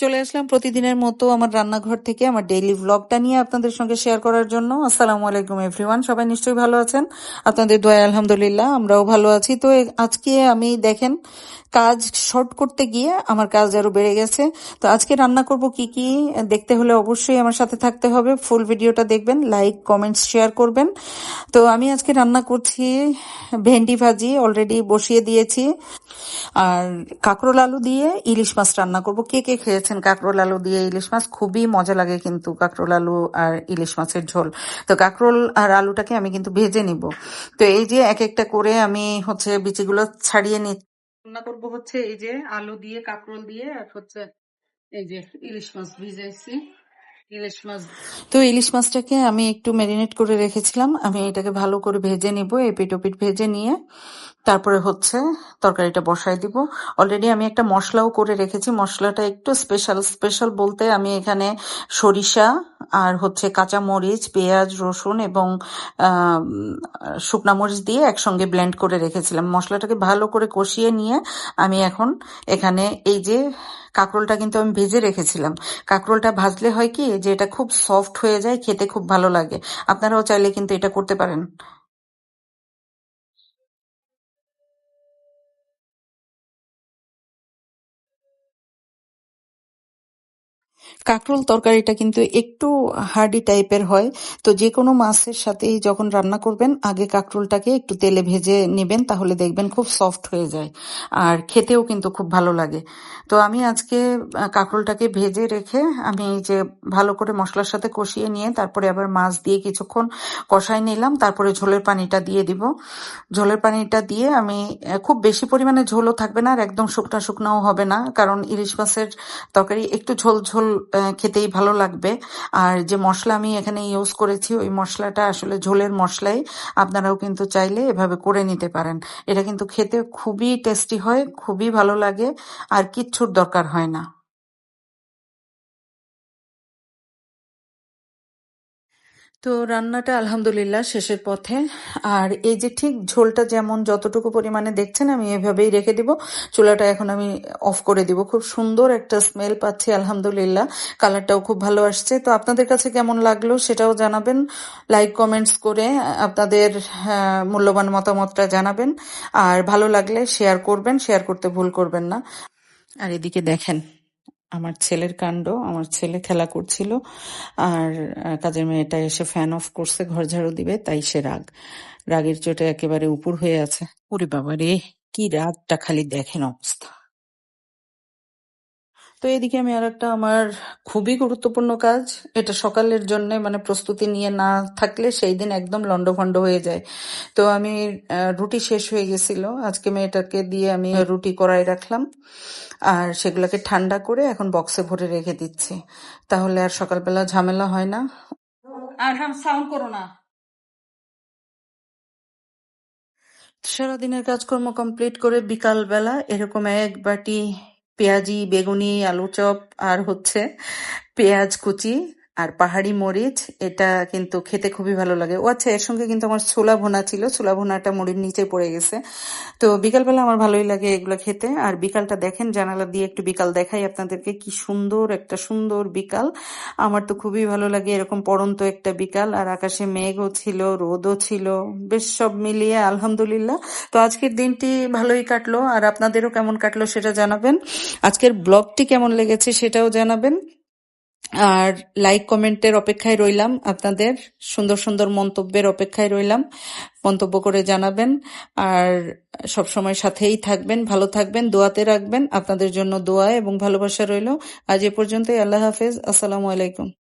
চলে আসলাম প্রতিদিনের মতো আমার রান্নাঘর থেকে আমার ডেইলি ভ্লগটা নিয়ে আপনাদের সঙ্গে শেয়ার করার জন্য। আসসালামু আলাইকুম এভরিওয়ান সবাই নিশ্চয়ই ভালো আছেন? আপনাদের দোয়া আলহামদুলিল্লাহ, আমরাও ভালো আছি। তো আজকে আমি দেখেন, কাজ শর্ট করতে গিয়ে আমার কাজ আরও বেড়ে গেছে। তো আজকে রান্না করব কি কি, দেখতে হলে অবশ্যই আমার সাথে থাকতে হবে। ফুল ভিডিওটা দেখবেন লাইক কমেন্টস শেয়ার করবেন। তো আমি আজকে রান্না করছি ভেন্ডি ভাজি অলরেডি বসিয়ে দিয়েছি। আর কাঁকরোল আলু দিয়ে ইলিশ মাছ রান্না করব। কে কে খেয়েছেন কাঁকরোল আলু দিয়ে ইলিশ মাছ, খুবই মজা লাগে কিন্তু কাঁকরোল আলু আর ইলিশ মাছের ঝোল। তো কাঁকরোল আর আলুটাকে আমি কিন্তু ভেজে নিব। তো এই যে এক একটা করে আমি হচ্ছে বিচিগুলো ছাড়িয়ে নি রান্না করব হচ্ছে এই যে আলু দিয়ে, কাঁকরোল দিয়ে আর হচ্ছে এই যে ইলিশ মাছ ভিজাইছি ইলিশ মাছ তো ইলিশ মাছটাকে আমি একটু ম্যারিনেট করে রেখেছিলাম। আমি এটাকে ভালো করে ভেজে নিব, এপিট ওপিট ভেজে নিয়ে। তারপরে হচ্ছে তরকারিটা বসাই দিব। অলরেডি আমি একটা মশলাও করে রেখেছি। মশলাটা একটু স্পেশাল স্পেশাল বলতে আমি এখানে সরিষা আর হচ্ছে কাঁচা মরিচ, পেঁয়াজ, রসুন এবং শুকনা মরিচ দিয়ে একসঙ্গে ব্লেন্ড করে রেখেছিলাম। মশলাটাকে ভালো করে কষিয়ে নিয়ে আমি এখন এখানে এই যে কাঁকরোলটা কিন্তু আমি ভেজে রেখেছিলাম। কাঁকরোলটা ভাজলে হয় কি, যে এটা খুব সফট হয়ে যায়, খেতে খুব ভালো লাগে। আপনারাও চাইলে কিন্তু এটা করতে পারেন। কাঁকরোল তরকারিটা কিন্তু একটু হার্ডি টাইপের হয়। তো যে কোনো মাছের সাথেই যখন রান্না করবেন, আগে কাঁকরোলটাকে একটু তেলে ভেজে নেবেন, তাহলে দেখবেন খুব সফট হয়ে যায়। আর খেতেও কিন্তু খুব ভালো লাগে। তো আমি আজকে কাঁকরোলটাকে ভেজে রেখে আমি এই যে ভালো করে মশলার সাথে কষিয়ে নিয়ে, তারপরে আবার মাছ দিয়ে কিছুক্ষণ কষাই নিলাম, তারপরে ঝোলের পানিটা দিয়ে দিব। ঝোলের পানিটা দিয়ে আমি খুব বেশি পরিমাণে ঝোলও থাকবে না আর একদম শুকনা শুকনাও হবে না, কারণ ইলিশ মাছের তরকারি একটু ঝোল ঝোল খেতেই ভালো লাগবে। আর যে মশলা আমি এখানে ইউজ করেছি, ওই মশলাটা আসলে ঝোলের মশলাই, আপনারাও কিন্তু চাইলে এভাবে করে নিতে পারেন। এটা কিন্তু খেতে খুবই টেস্টি হয়, খুবই ভালো লাগে, আর কিচ্ছুর দরকার হয় না। তো রান্নাটা আলহামদুলিল্লাহ শেষের পথে। আর এই যে ঠিক ঝোলটা যেমন যতটুকু পরিমাণে দেখছেন আমি এভাবেই রেখে দিব। চুলাটা এখন আমি অফ করে দিব। খুব সুন্দর একটা স্মেল পাচ্ছি আলহামদুলিল্লাহ। কালারটাও খুব ভালো আসছে। তো আপনাদের কাছে কেমন লাগল সেটাও জানাবেন। লাইক কমেন্টস করে আপনাদের আহ, মূল্যবান মতামতটা জানাবেন। আর ভালো লাগলে শেয়ার করবেন শেয়ার করতে ভুল করবেন না। আর এদিকে দেখেন আমার ছেলের কাণ্ড, আমার ছেলে খেলা করছিল, আর কাজের মেয়েটা এসে ফ্যান অফ করছে, ঘর ঝাড়ু দিবে, তাই সে রাগ। রাগের চোটে একেবারে উপর হয়ে আছে। ওরে বাবা রে, কি রাগটা খালি দেখেন অবস্থা। তো এদিকে আমি আর একটা আমার খুবই গুরুত্বপূর্ণ কাজ। এটা সকালের জন্য মানে প্রস্তুতি নিয়ে না থাকলে সেই দিন একদম লন্ডভন্ড হয়ে যায়। তো আমি রুটি শেষ হয়ে গেছিল। আজকে মেয়েটাকে দিয়ে আমি রুটি করাই রাখলাম। আর সেগুলোকে ঠান্ডা করে এখন বক্সে ভরে রেখে দিচ্ছি। তাহলে আর সকালবেলা ঝামেলা হয় না। আর হ্যাঁ সাউন্ড করো না। সারাদিনের কাজকর্ম কমপ্লিট করে বিকালবেলা এরকম এক বাটি পেঁয়াজি বেগুনি আলু চপ আর হচ্ছে পেঁয়াজ কুচি। আর পাহাড়ি মরিচ, এটা কিন্তু খেতে খুবই ভালো লাগে। ও আচ্ছা এর সঙ্গে কিন্তু আমার ছোলা ভুনা ছিল। ছোলা ভুনাটা মুড়ির নিচে পড়ে গেছে। তো বিকালবেলা আমার ভালোই লাগে এগুলো খেতে। আর বিকালটা দেখেন, জানালা দিয়ে একটু বিকাল দেখাই আপনাদেরকে কি সুন্দর, একটা সুন্দর বিকাল। আমার তো খুবই ভালো লাগে এরকম পড়ন্ত একটা বিকাল। আর আকাশে মেঘও ছিল, রোদও ছিল, বেশ সব মিলিয়ে আলহামদুলিল্লাহ। তো আজকের দিনটি ভালোই কাটলো। আর আপনাদেরও কেমন কাটলো সেটা জানাবেন। আজকের ব্লগটি কেমন লেগেছে সেটাও জানাবেন। আর লাইক কমেন্টের অপেক্ষায় রইলাম আপনাদের, সুন্দর সুন্দর মন্তব্যের অপেক্ষায় রইলাম। মন্তব্য করে জানাবেন। আর সব সময় সাথেই থাকবেন, ভালো থাকবেন, দোয়াতে রাখবেন। আপনাদের জন্য দোয়া এবং ভালোবাসা রইল। আজ এ পর্যন্তই, আল্লাহ হাফেজ। আসসালামু আলাইকুম।